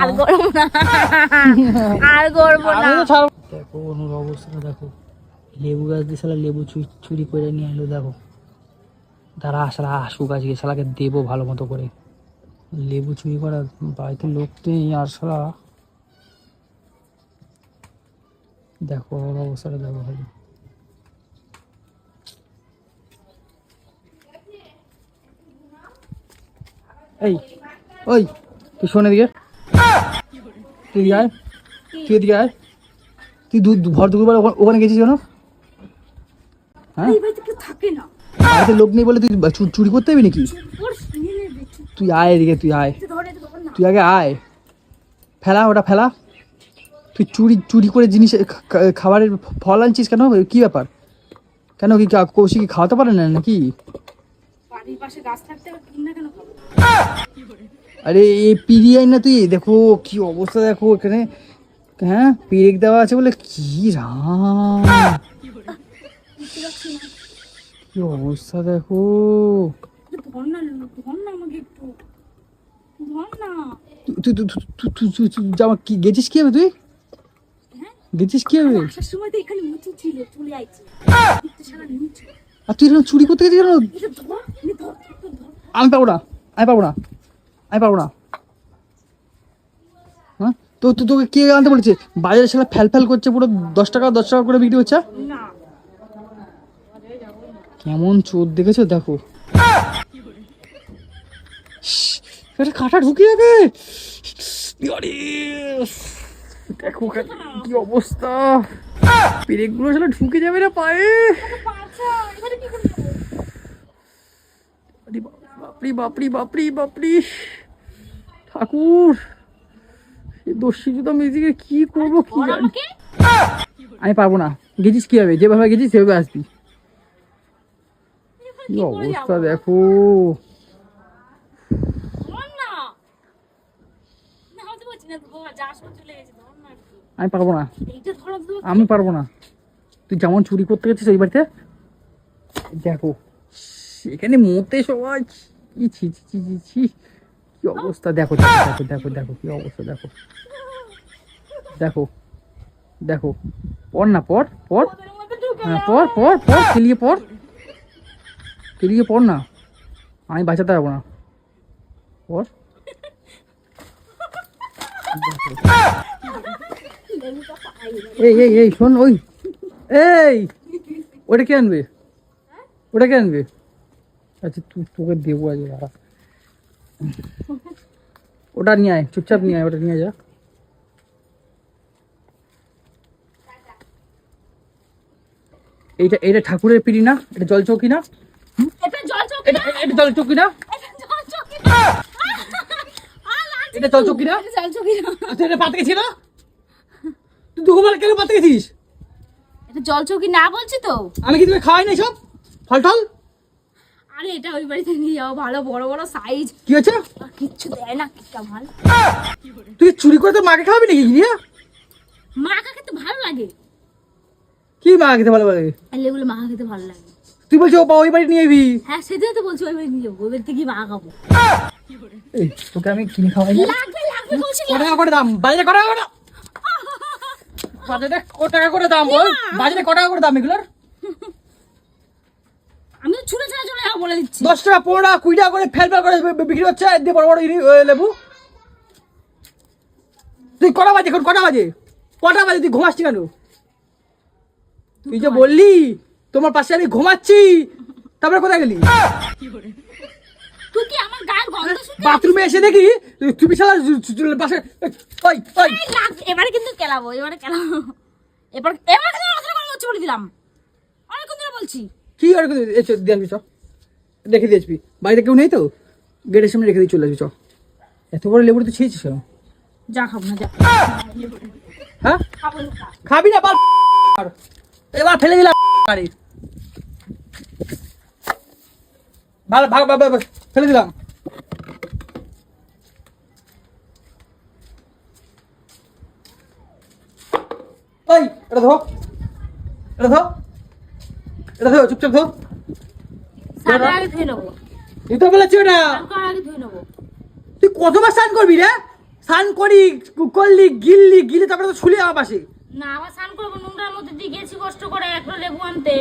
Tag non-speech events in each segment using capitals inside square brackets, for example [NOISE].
আর গরম না। আর গরম না। তো ছাড়ব। দেখো অনুর অবস্থাটা দেখো। লেবু গাছ দিয়ে শালা লেবু চুরি করে নিয়ে এলো দেখো। তারা শালা আসুক আজকে শালাকে দেবো ভালো মতো করে। লেবু চুরি করা বাড়িতে লোক নেই আর শালা। দেখো ওর অবস্থাটা দেখো খালি। এই ওই তুই শোনে দিকে তুই আয়। তুই এদিকে আয়। তুই ভর দুপুরবেলা ওখানে- গেছিস কেন? হ্যাঁ? বাড়িতে লোক নেই বলে তুই চুরি করতে যাবি নাকি? তুই আয় এদিকে তুই আয়। তুই আগে আয়। ফেলা ওটা ফেলা। তুই চুরি চুরি করে জিনিস খাবারের ফল আনছিস কেন? কি ব্যাপার? কেন কি কৌশিক কি খাওয়াতে পারে না নাকি? বাড়ির পাশে গাছ থাকতে কিন না কেন খাব? আরে এই পিরিয়াই না তুই? দেখো কি অবস্থা দেখো এখানে। হ্যাঁ পেরেক দেওয়া আছে বলে কি রাম। কি অবস্থা দেখো। ধর না ধর না আমাকে একটু। ধর না। তুই জামা কি গেছিস কি হবে তুই? হ্যাঁ? গেছিস কি হবে আসার সময় তো এখানে মুচু ছিল চলে আইছে। সারা নিচু। আর তুই এরকম চুরি করতে গেছিস কেন? আমি পাবো না আমি পাবো না আমি পাবো না। হ্যাঁ? তো তো তোকে কে আনতে বলেছে? বাজারে সেটা ফ্যাল ফ্যাল করছে পুরো দশ টাকা দশ টাকা করে বিক্রি হচ্ছে? কেমন চোর দেখেছ? দেখো। কাটা ঢুকে যাবে আরে। দেখো কি অবস্থা? পেরেকগুলো সেটা ঢুকে যাবে না পায়ে। বাপরি বাপরি বাপরি বাপরি ঠাকুর এই দস্যি মিউজিকে কি করব কি জানি। আমি পারব না। গেছিস কি হবে যেভাবে গেছিস সেভাবে আসবি। কি অবস্থা দেখো। না। না হতে পারছি না ধর যা সময় চলে গেছে। আমি পারব না। আমি পারব না। তুই যেমন চুরি করতে গেছিস ওই বাড়িতে দেখো এখানে মতে সবাই কি ছি ছি ছি ছি ছি কি অবস্থা? দেখো দেখো দেখো দেখো দেখো কি অবস্থা দেখো। দেখো দেখো। পড় না পড় পড়। ওদের মধ্যে ঢুকে হ্যাঁ পড় পড় পড় খেলিয়ে পড়। খেলিয়ে পড় না। আমি বাঁচাতে পারব না। পড়। এই এই এই শোন ওই। এই ওটা কে আনবে? ওটা কে আনবে? আচ্ছা তুই তোকে দেবো আজ ওটা নিয়ে আয় চুপচাপ নিয়ে আয় ওটা নিয়ে যা। এইটা এটা ঠাকুরের পিড়ি না? এটা জল চৌকি না? এটা জল চৌকি এটা এটা জল চৌকি না? এটা জল চৌকি না? জল চৌকি না? তুই এটা পাতে গেছিস না। তুই দুপুরবেলা কেন পাতে গেছিস? এটা জল চৌকি না বলছি তো। আমি কি তোকে খাওয়াই না সব? ফল টল? আরে এটা ওই বাড়িতে নিয়ে যাও ভালো বড় বড় সাইজ কি হচ্ছে কিচ্ছু দেয় না কিটা ভালো তুই চুরি করে তোর মাকে খাওয়াবি নাকি নিয়ে মা কাকে তো ভালো লাগে। কি মা খেতে ভালো লাগে? লেগুলো মা খেতে ভালো লাগে। তুই বলছিস ও ওই বাড়ি নিয়ে যাবি হ্যাঁ সেদিন তো বলছি ওই বাড়ি নিয়ে যাব ওই বাড়িতে গিয়ে মা খাব। তোকে আমি কিনে খাওয়াই লাগবে লাগবে বলছি করে দাম? টাকা করে বাজারে কত টাকা করে দাম বল? বাজারে কত টাকা করে দাম এগুলোর? আমি তো ছুটে চলে যাব বলে দিচ্ছি। দশ টাকা পনেরো টাকা কুড়ি টাকা করে করে বিক্রি হচ্ছে দিয়ে বড় বড় লেবু। তুই কটা বাজে এখন? কটা বাজে? কটা বাজে? তুই ঘুমাচ্ছি কেন? তুই যে বললি তোমার পাশে আমি ঘুমাচ্ছি তারপরে কোথায় গেলি তুই কি আমার গায়ের গন্ধ শুনতে বাথরুমে এসে দেখি তুমি শালা ওই ওই। এবারে কিন্তু কেলাবো এবারে কেলাবো। এবার এবার কিন্তু মাথা গরম হচ্ছে বলে দিলাম। অনেকক্ষণ ধরে বলছি। কি করে দিয়ে আসবি চ। রেখে দিয়ে আসবি। বাড়িতে কেউ নেই তো? গেটের সামনে রেখে দিয়ে চলে আসবি চ। এত বড় লেবুটা তো ছিঁড়েছিস কেন? যা খাব না যা। হ্যাঁ? খাব না খাবি না বাল এবার ফেলে দিলাম গাড়ি ভালো ভাগ, ফেলে দিলাম। ওই এটা ধো। এটা ধো। এটা ধো চুপচাপ ধো। আগে ধুয়ে নেব। তুই তো বলেছি ওটা। আগে ধুয়ে নেব। তুই কতবার স্নান করবি রে? স্নান করি করলি গিললি গিলে তারপরে তো ছুলি আমার পাশে। না আবার স্নান করব নোংরার মধ্যে দিয়ে গেছি কষ্ট করে একটা লেবু আনতে।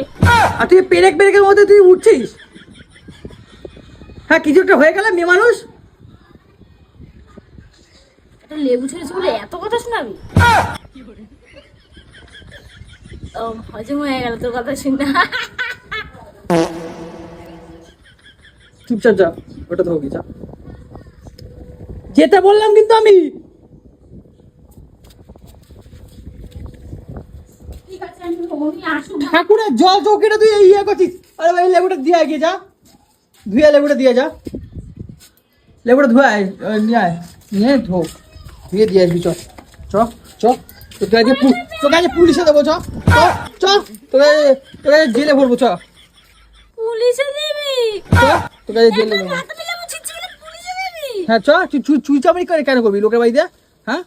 আর তুই পেরেক পেরেকের মধ্যে তুই উঠছিস? হ্যাঁ কিছু একটা হয়ে গেলে মেয়ে মানুষ? লেবু ছেড়েছি বলে এত কথা শোনাবি? হজম হয়ে গেল তোর কথা শুনে চুপচাপ যা ওটা তো যা যেতে বললাম কিন্তু আমি। ঠাকুরের জল চৌকিটা তুই ইয়ে করছিস। আরে ভাই লেবুটা দিয়ে গিয়ে যা। ধুয়ে লেবুটা দিয়ে যা। লেবুটা ধুয়ে আয় নিয়ে আয়। নিয়ে ধো। ধুয়ে দিয়ে আসবি চ। চ চ। তোকে আজকে তোকে আজকে পুলিশে দেবো চ চ তোকে তোকে জেলে ভরবো চ পুলিশে দিবি তোকে আজকে জেলে দেবো হ্যাঁ চ তুই চুই চামড়ি করে কেন করবি লোকের বাড়িতে? হ্যাঁ?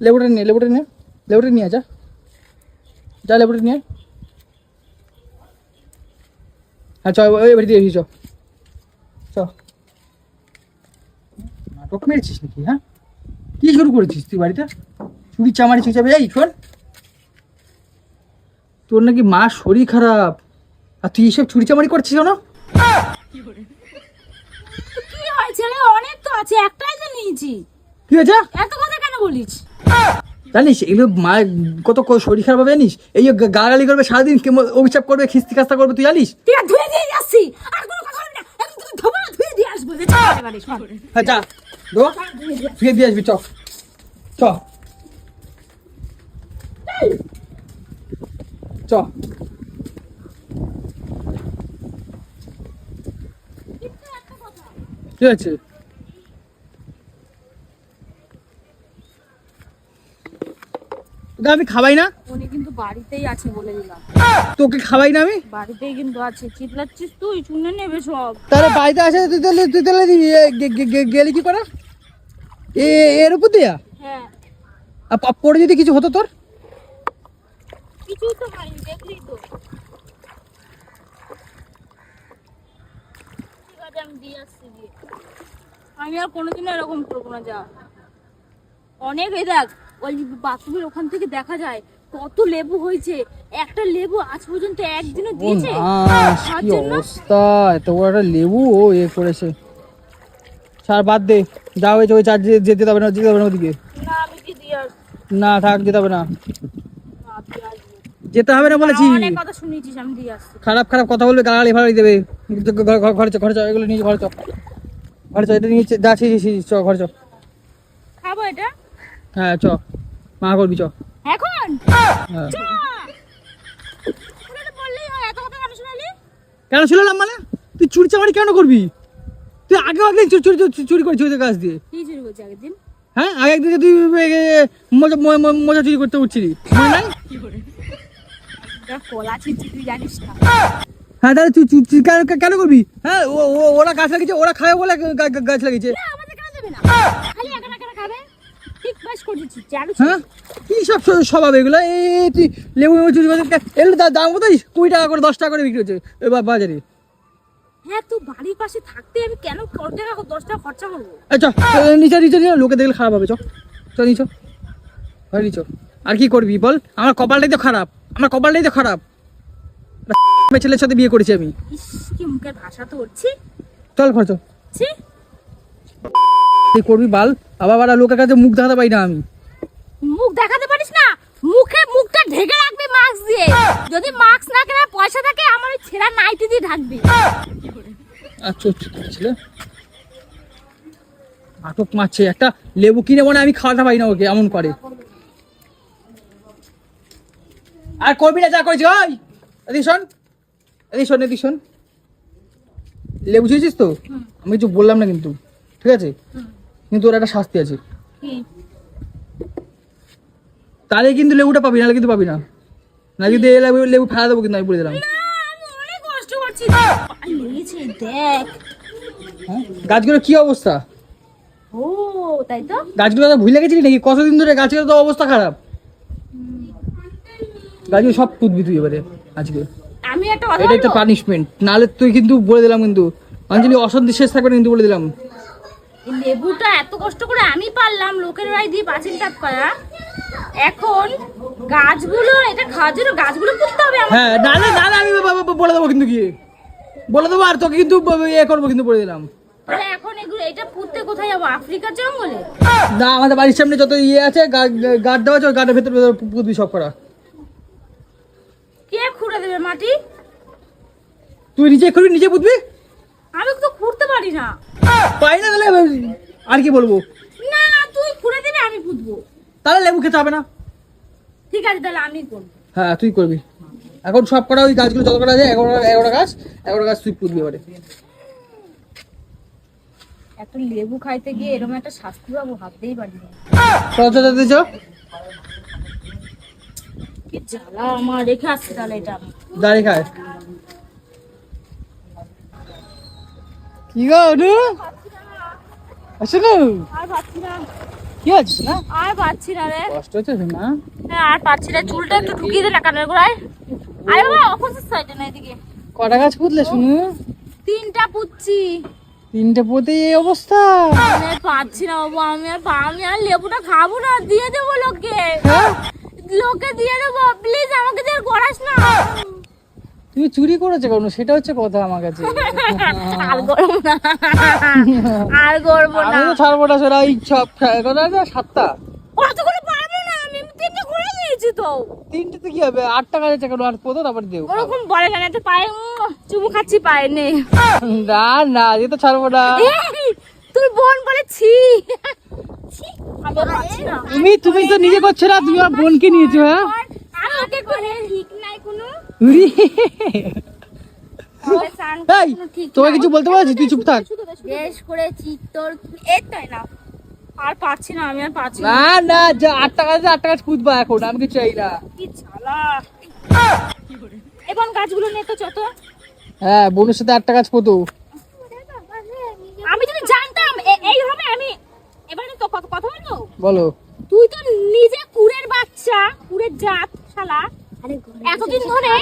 লেবুটা নে লেবুটা নে লেবুটা নিয়ে যা। যা লেবুটা নিয়ে হ্যাঁ চ চ নাটক মেরেছিস নাকি হ্যাঁ? কি শুরু করেছিস তুই বাড়িতে? চুরি চামারি চুই চাপে যাই শোন তোর নাকি মা শরীর খারাপ। আর তুই এইসব চুরি চামারি করছিস কেন? কি হয়েছে রে? অনেক তো আছে একটাই তো নিয়েছি। কি হয়েছে? এত কথা কেন বলিস? জানিস এগুলো মা কত শরীর খারাপ হবে জানিস? এই গালাগালি করবে সারাদিন অভিশাপ করবে খিস্তি খাস্তা করবে তুই জানিস? ধুয়ে দিয়ে যাচ্ছি। আর কোনো কথা না। এখন ধোবো ধুয়ে দিয়ে আসব। হ্যাঁ যা। ফিরে দিয়ে আসবি চ। চ। চ। ঠিক আছে আমি খাবাই না? উনি কিন্তু বাড়িতেই আছে বলে দিলাম। তোকে খাবাই না আমি? বাড়িতেই কিন্তু আছে। চিৎলাচ্ছিস তুই? শুনে নেবে সব। তাহলে বাড়িতে আসে তুই তাহলে তুই তাহলে গেলি কি করে? এ এর উপর দিয়া? হ্যাঁ। আর পরে যদি কিছু হতো তোর? কিছুই তো হয়নি দেখলি তো। আমি দিয়ে আসছি আমি আর কোনোদিনও এরকম করব না যা। অনেক এই দেখ ওই বাথরুমের ওখান থেকে দেখা যায় কত লেবু হয়েছে। একটা লেবু আজ পর্যন্ত একদিনও দিয়েছে। অবস্থা এত বড় একটা লেবু ও এ করেছে। ছাড় বাদ দে। যা হয়েছে ওই চার যেতে হবে না যেতে হবে না ওদিকে। না না থাক যেতে হবে না। না যেতে হবে না বলেছি। না, খারাপ খারাপ কথা বলবে গালাগালি ফালাগালি দেবে। ঘর- ঘর- ঘরে ঘরে চ এগুলো নিয়ে ঘরে চ। ঘরে চ এটা নিয়ে যা ছি ছি, চ ঘরে চ। খাব এটা? হ্যাঁ চ। মা করবি চ। এখন? হ্যাঁ। কেন? কেন শুনলাম মানে? তুই চুরি চামারি কেন করবি? তুই আগে আগে চুরি চুরি করেছিস ওদের কাছ দিয়ে। কি চুরি করছি আগের দিন? হ্যাঁ আগে তুই মজা চুরি করতে উঠছিলি। হ্যাঁ তাহলে তুই কেন কেন করবি? হ্যাঁ ও ও- ওরা গাছ লাগিয়েছে ওরা খায় বলে গাছ লাগিয়েছে? হ্যাঁ? কি সব স্বভাব এগুলো? এই তুই লেবু চুরি এগুলো দাম কুড়ি টাকা করে দশ টাকা করে বিক্রি হচ্ছে। বাজারে। হ্যাঁ, বাড়ির পাশে থাকতে আমি কেন কত টাকা দশ টাকা খরচা করব? আচ্ছা নিচে নিচে নিচে লোকে দেখলে খারাপ হবে চ। চ নিচ ঘরে নিচ। আর কি করবি বল? আমার কপালটাই তো খারাপ। আমার কপালটাই তো খারাপ। ছেলের সাথে বিয়ে করেছি আমি। ইস কি মুখের ভাষা তো হচ্ছি চল ছি। তুই করবি বাল? আবার আবার লোকের কাছে মুখ দেখাতে পারি না আমি। মুখ দেখাতে পারিস না? মুখে মুখটা ঢেকে রাখবি মাস্ক দিয়ে। যদি মাস্ক না কেনার পয়সা থাকে আমার ওই ছেঁড়া নাইটি দিয়ে ঢাকবি। আচ্ছা ছেলে। আটক মারছে। একটা লেবু কিনে মনে আমি খাওয়াতে পারি না ওকে এমন করে। আর করবি না যা করেছি ওই! এদিক শোন। এদিক শোন এদিক শোন। লেবু ছুঁয়েছিস তো? আমি কিছু বললাম না কিন্তু। ঠিক আছে? কিন্তু ওর একটা শাস্তি আছে? তাহলে কিন্তু লেবুটা পাবি নাহলে কিন্তু পাবি না। না যদি এই লেবু লেবু ফেলা দেবো কিন্তু আমি বলে দিলাম। না, আমি অনেক কষ্ট করছি। পায়ে লেগেছে দেখ। হ্যাঁ? গাছগুলো কি অবস্থা? ও তাই তো? গাছগুলো তো ভুলে গেছিলি নাকি? কতদিন ধরে গাছের তো অবস্থা খারাপ। গাছগুলো সব তুলবি তুই এবারে আজকে। আমি একটা এটাই তো? পানিশমেন্ট নাহলে তুই কিন্তু বলে দিলাম কিন্তু। অঞ্জলি অশান্তি শেষ থাকবে না কিন্তু বলে দিলাম। লেবুটা এত কষ্ট করে আমি পারলাম লোকের বাড়ি দিয়ে পাঁচিল টাপ করা। এখন গাছগুলো এটা খাওয়ার জন্য গাছগুলো পুঁততে হবে হ্যাঁ নাহলে নাহলে আমি ব- ব- ব- বলে দেবো কিন্তু গিয়ে। বলে দেবো আর তোকে কিন্তু ব- ইয়ে করব কিন্তু বলে দিলাম। এখন এগুলো এটা পুঁততে কোথায় যাব? আফ্রিকার জঙ্গলে? না আমাদের বাড়ির সামনে যত ইয়ে আছে গার্ড দেওয়া আছে ওই গার্ডের ভেতরে পুঁতবি সব করা। কে খুঁড়ে দেবে মাটি? তুই নিজে করবি নিজে পুঁতবি? আমি তো খুঁড়তে পারি না। পাই না তাহলে আর কি বলব? না তুই খুঁড়ে দেবে আমি পুঁতবো তাহলে লেবু খেতে হবে না? ঠিক আছে তাহলে আমি করব। হ্যাঁ তুই করবি। এখন সব কটা ওই গাছগুলো যত কটা আছে এগারোটা এগারোটা গাছ এগারোটা গাছ তুই পুঁতবি এবারে। এত লেবু খাইতে গিয়ে এরকম একটা শাস্তি পাবো ভাবতেই পারি না। চল চল চল, চল। কি জ্বালা আমার রেখে আসছে তাহলে এটা। দাঁড়িয়ে খায় কি গো অনু? আসুন। আর পাচ্ছি না। কি আছিস না আর পাচ্ছি না রে। কষ্ট হচ্ছে তো না হ্যাঁ আর পাচ্ছি না। চুলটা একটু ঢুকিয়ে দে না কানের গোড়ায় আরে বাবা অপোজিট সাইডে না এদিকে। কটা গাছ পুঁতলে শুনু তিনটা পুঁতে এই অবস্থা। আমি আর পাচ্ছি না বাবা আমি আর আমি আর লেবুটা খাব না দিয়ে দেবো লোককে। হ্যাঁ? লোকে দিয়ে দেবো প্লিজ আমাকে দিয়ে করাস না। তুমি চুরি করেছ কেন? সেটা হচ্ছে কথা আমার কাছে। আর করব না। আর করব না। আমি তো ছাড়বো না সেটা সব কটা আছে সাতটা। অতগুলো পারব না? আমি তিনটে করে নিয়েছি তো। তিনটেতে কি হবে? আটটা আছে কেন? আর পোতো তারপর দেবো। ওরকম বলে না তো পায়ে চুমু খাচ্ছি পায়ে নে। না না এ তো ছাড়বো না। তোর বোন বলে ছি। তুমি তুমি তো নিজে করছ না তুমি আমার বোনকে নিয়েছো হ্যাঁ? আমি ওকে করে ঠিক নাই কোনো। তোমাকে কিছু বলতে পারছি তুই চুপ থাক। বেশ করে চিত্তর এটাই না। আর পারছি না আমি আর পারছি না। না যা আটটা গাছ আছে, আটটা গাছ পুঁতবা এখন আমি কিছু চাই না। কি ঝালা এখন গাছগুলো নিয়ে তো যত হ্যাঁ বোনের সাথে আটটা গাছ পোতো আমি যদি জানতাম এই হবে আমি এবারে তো কথা বলব বলো। তুই তো নিজে কুড়ের বাচ্চা কুড়ের জাত শালা। এতদিন ধরে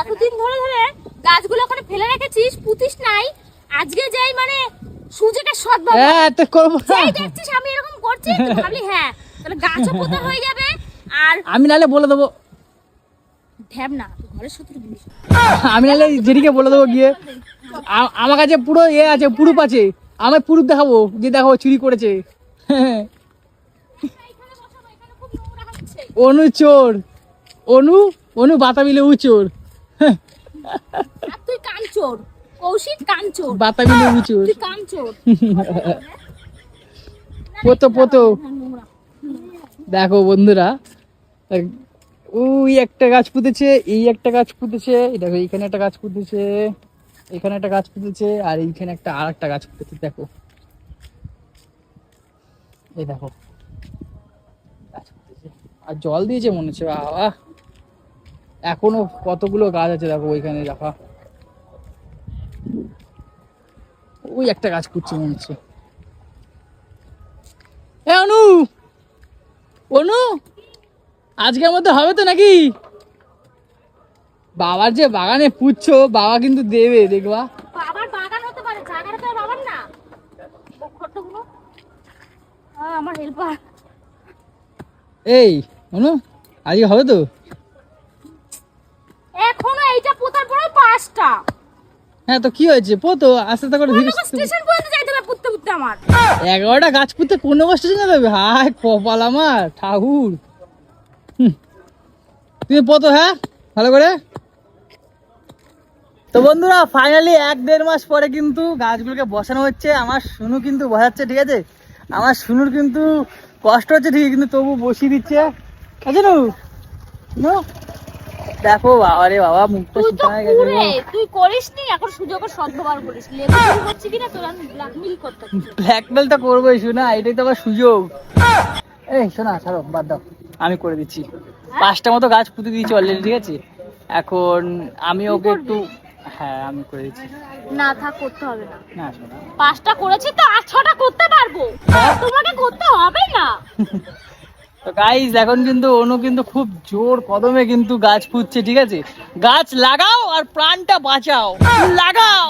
এতদিন ধরে ধরে গাছগুলো ওখানে ফেলে রেখেছিস পুতিস নাই। আজকে যাই মানে সুযোগে সৎ বাবা হ্যাঁ তো করব না। দেখছিস আমি এরকম করছি ভাবলি হ্যাঁ তাহলে গাছও পোতা হয়ে যাবে আর আমি নাহলে বলে দেবো। ঢ্যাব না ঘরের শত্রু আমি নাহলে জেরিকে বলে দেবো গিয়ে। আমার কাছে পুরো ইয়ে আছে পুরুপ আছে। আমি পুরুপ দেখাবো যে দেখো চুরি করেছে। এখানে অনু অনু বাতাবিলে চোর আর তুই কৌশিক কানচোর। বাতাবিলে উ চোর তুই কানচোর। [LAUGHS] পোতো পোতো। দেখো বন্ধুরা ওই একটা গাছ পুঁতেছে এই একটা গাছ পুঁতেছে দেখো এইখানে একটা গাছ পুঁতেছে এখানে একটা গাছ পুঁতেছে আর এইখানে একটা আর একটা গাছ পুঁতেছে দেখো। এই দেখো। আর জল দিয়েছে মনে হচ্ছে বাবা। এখনও কতগুলো গাছ আছে দেখো ওইখানে রাখা। ওই একটা গাছ পুঁতছে মনে হচ্ছে। এ অনু! অনু! আজকের মধ্যে হবে তো নাকি? বাবার যে বাগানে পুচ্ছো বাবা কিন্তু দেবে দেখবা। বাবার বাগান হতে পারে জায়গাটা তো বাবার না। খট্টগুলো আমার হেল্পার এই অনু আজকে হবে তো? এখনও এইটা পোতার পরে পাঁচটা। হ্যাঁ তো কি হয়েছে? পোতো আস্তে আস্তে করে ধীরে স্টেশন পর্যন্ত যাইতে হবে পুততে পুততে আমার। এগারোটা গাছ পুঁতে কোনো কষ্ট না দেবে হায় কপাল আমার ঠাকুর। তুমি পোতো হ্যাঁ ভালো করে। তো বন্ধুরা ফাইনালি এক দেড় মাস পরে কিন্তু গাছগুলোকে বসানো হচ্ছে। আমার শুনু কিন্তু বসাচ্ছে ঠিক আছে? আমার শুনুর কিন্তু কষ্ট হচ্ছে ঠিক কিন্তু তবু বসিয়ে দিচ্ছে। আছে নু? দেখো বাবা রে বাবা মুখটা শুকায় গেছে তুই করিস নি এখন সুযোগের সদ্ব্যবহার করিস। কিনা তোর আমি ব্ল্যাকমেল করতে ব্ল্যাকমেল তো করবোই শোনা এটাই তো আমার সুযোগ। এই শোনা ছাড়ো বাদ দাও। আমি করে দিচ্ছি। পাঁচটা মতো গাছ পুঁতে দিয়েছি অলরেডি ঠিক আছে? এখন আমি ওকে একটু হ্যাঁ আমি করে দিচ্ছি। না থাক করতে হবে না। না শোনা। পাঁচটা করেছি তো আর ছটা করতে পারব? তোমাকে করতে হবে না? [LAUGHS] তো গাইজ এখন কিন্তু অনু কিন্তু খুব জোর কদমে কিন্তু গাছ পুঁতছে ঠিক আছে? গাছ লাগাও আর প্রাণটা বাঁচাও। লাগাও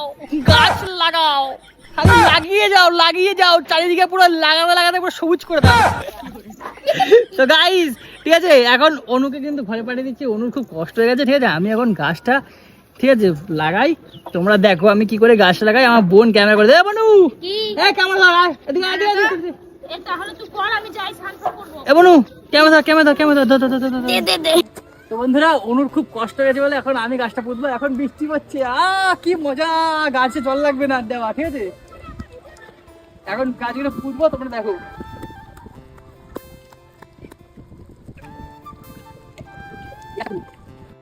গাছ লাগাও। খালি লাগিয়ে যাও লাগিয়ে যাও চারিদিকে পুরো লাগাতে লাগাতে পুরো সবুজ করে দাও। তো গাইজ ঠিক আছে? এখন অনুকে কিন্তু ঘরে পাঠিয়ে দিচ্ছি। অনুর খুব কষ্ট হয়ে গেছে ঠিক আছে? আমি এখন গাছটা ঠিক আছে লাগাই। তোমরা দেখো আমি কি করে গাছ লাগাই। আমার বোন ক্যামেরা করে দেবে বনু! কি? হ্যাঁ ক্যামেরা লাগাই ক্যামেরা ধর ক্যামেরা ধর ক্যামেরা ধর। দে দে দে। তো বন্ধুরা অনুর খুব কষ্ট বলে এখন আমি গাছটা পুঁতবো এখন বৃষ্টি পড়ছে। আ কি মজা! গাছে জল লাগবে না দেওয়া ঠিক আছে? এখন গাছগুলো পুঁতবো তোমরা দেখো।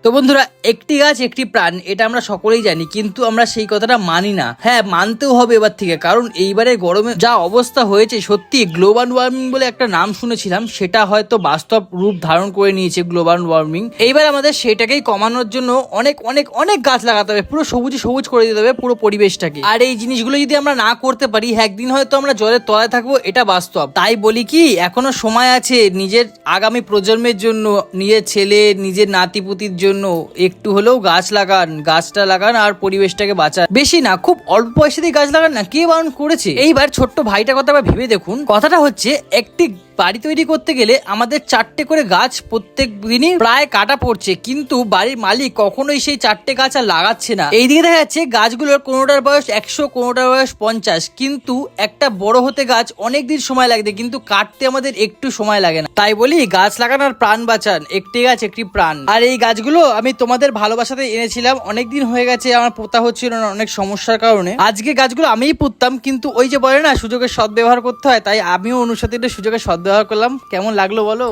তো বন্ধুরা, একটি গাছ, একটি প্রাণ, এটা আমরা সকলেই জানি, কিন্তু আমরা সেই কথাটা মানি না। হ্যাঁ মানতেও হবে এবার থেকে, কারণ এইবারে গরমে যা অবস্থা হয়েছে, সত্যি গ্লোবাল ওয়ার্মিং বলে একটা নাম শুনেছিলাম, সেটা হয়তো বাস্তব রূপ ধারণ করে নিয়েছে গ্লোবাল ওয়ার্মিং এইবার আমাদের সেটাকেই কমানোর জন্য অনেক অনেক অনেক গাছ লাগাতে হবে, পুরো সবুজে সবুজ করে দিতে হবে পুরো পরিবেশটাকে। আর এই জিনিসগুলো যদি আমরা না করতে পারি, একদিন হয়তো আমরা জলের তলায় থাকব, এটা বাস্তব। তাই বলি কি, এখনও সময় আছে নিজের আগামী প্রজন্মের জন্য, নিজের ছেলে, নিজের নাতিপুতির জন্য একটু হলেও গাছ লাগান, গাছটা লাগান আর পরিবেশটাকে বাঁচান। বেশি না, খুব অল্প পয়সা দিয়ে গাছ লাগান না, কে বারণ করেছে? এইবার ছোট্ট ভাইটা কথা ভেবে দেখুন। কথাটা হচ্ছে, একটি বাড়ি তৈরি করতে গেলে আমাদের চারটে করে গাছ প্রত্যেক দিনই প্রায় কাটা পড়ছে, কিন্তু বাড়ির মালিক কখনোই সেই চারটে গাছ আর লাগাচ্ছে না। এইদিকে দেখা যাচ্ছে গাছগুলোর কোনোটার বয়স একশো, কোনোটার বয়স পঞ্চাশ, কিন্তু একটা বড় হতে গাছ অনেক দিন সময় লাগবে কিন্তু কাটতে আমাদের একটু সময় লাগে না। তাই বলি, গাছ লাগানোর প্রাণ বাঁচান, একটি গাছ একটি প্রাণ। আর এই গাছগুলো আমি তোমাদের ভালোবাসাতে এনেছিলাম অনেক দিন হয়ে গেছে, আমার পোতা হচ্ছিল না অনেক সমস্যার কারণে। আজকে গাছগুলো আমিই পুততাম, কিন্তু ওই যে বলে না, সুযোগের সদ্ব্যবহার করতে হয়, তাই আমিও অনুসারীদের সুযোগের সদ্ব্যবহার করলাম। কেমন লাগল বলো?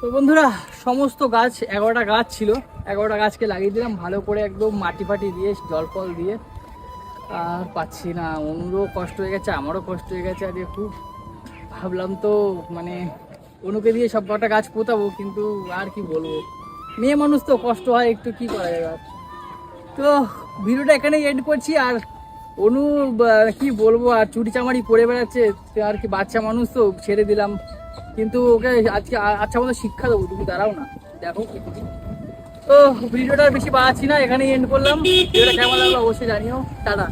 তো বন্ধুরা, সমস্ত গাছ, এগারোটা গাছ ছিল। এগারোটা গাছকে লাগিয়ে দিলাম। ভালো করে একদম মাটি ফাটি দিয়ে, জল ফল দিয়ে। আর পাচ্ছি না। অনুরও কষ্ট হয়ে গেছে, আমারও কষ্ট হয়ে গেছে। আর খুব ভাবলাম তো মানে অনুকে দিয়ে সব কটা গাছ পোতাবো, কিন্তু আর কি বলব? মেয়ে মানুষ তো কষ্ট হয়, একটু কি করা যাবে? তো ভিডিওটা এখানেই এন্ড করছি। আর অনু কি বলব, আর চুটি চামারি পরে বেড়াচ্ছে আর কি বাচ্চা মানুষ তো, ছেড়ে দিলাম। কিন্তু ওকে আজকে আচ্ছা মতো শিক্ষা দেবো, তুমি দাঁড়াও না, দেখো। তো, ভিডিওটা বেশি বাড়াচ্ছি না, এখানেই এন্ড করলাম। কেমন লাগল অবশ্যই জানিও। টাটা।